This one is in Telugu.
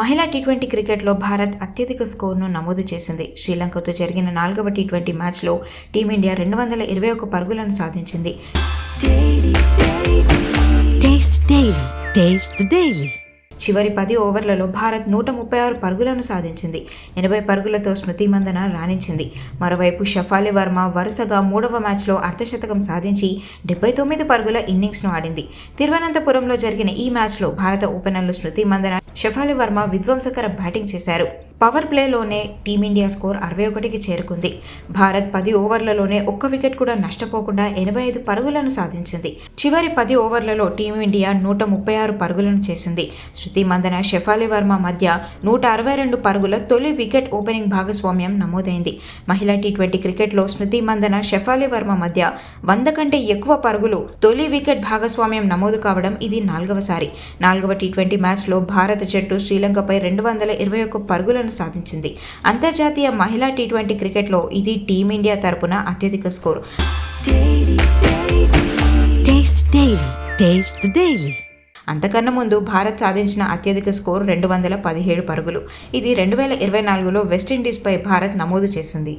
మహిళా టీ ట్వంటీ క్రికెట్లో భారత్ అత్యధిక స్కోర్ను నమోదు చేసింది. శ్రీలంకతో జరిగిన నాలుగవ టీ ట్వంటీ మ్యాచ్లో టీమిండియా రెండు వందల ఇరవై ఒక పరుగులను సాధించింది. చివరి పది ఓవర్లలో భారత్ నూట ముప్పై ఆరు పరుగులను సాధించింది. ఎనభై పరుగులతో స్మృతి మందన రాణించింది. మరోవైపు షఫాలి వర్మ వరుసగా మూడవ మ్యాచ్లో అర్ధశతకం సాధించి డెబ్బై తొమ్మిది పరుగుల ఇన్నింగ్స్ను ఆడింది. తిరువనంతపురంలో జరిగిన ఈ మ్యాచ్లో భారత ఓపెనర్లు స్మృతి మందన షఫాలి వర్మ విధ్వంసకర బ్యాటింగ్ చేశారు. పవర్ ప్లేలోనే టీమిండియా స్కోర్ అరవై ఒకటికి చేరుకుంది. భారత్ పది ఓవర్లలోనే ఒక్క వికెట్ కూడా నష్టపోకుండా ఎనభై ఐదు పరుగులను సాధించింది. చివరి పది ఓవర్లలో టీమిండియా నూట ముప్పై ఆరు పరుగులను చేసింది. శృతి మందన షెఫాలి వర్మ మధ్య నూట అరవై రెండు పరుగుల తొలి వికెట్ ఓపెనింగ్ భాగస్వామ్యం నమోదైంది. మహిళా టీ ట్వంటీ క్రికెట్లో స్మృతి మందన షెఫాలి వర్మ మధ్య వంద కంటే ఎక్కువ పరుగులు తొలి వికెట్ భాగస్వామ్యం నమోదు కావడం ఇది నాలుగవసారి నాలుగవ టీ ట్వంటీ మ్యాచ్లో భారత జట్టు శ్రీలంకపై రెండు వందల ఇరవై ఒక్క పరుగులను సాధించింది. అంతర్జాతీయ మహిళా టీ ట్వంటీ క్రికెట్లో ఇది టీమిండియా తరపున అత్యధిక స్కోరు. అంతకన్నా ముందు భారత్ సాధించిన అత్యధిక స్కోర్ రెండు వందల పదిహేడు పరుగులు. ఇది రెండు వేల ఇరవై నాలుగులో వెస్టిండీస్పై భారత్ నమోదు చేసింది.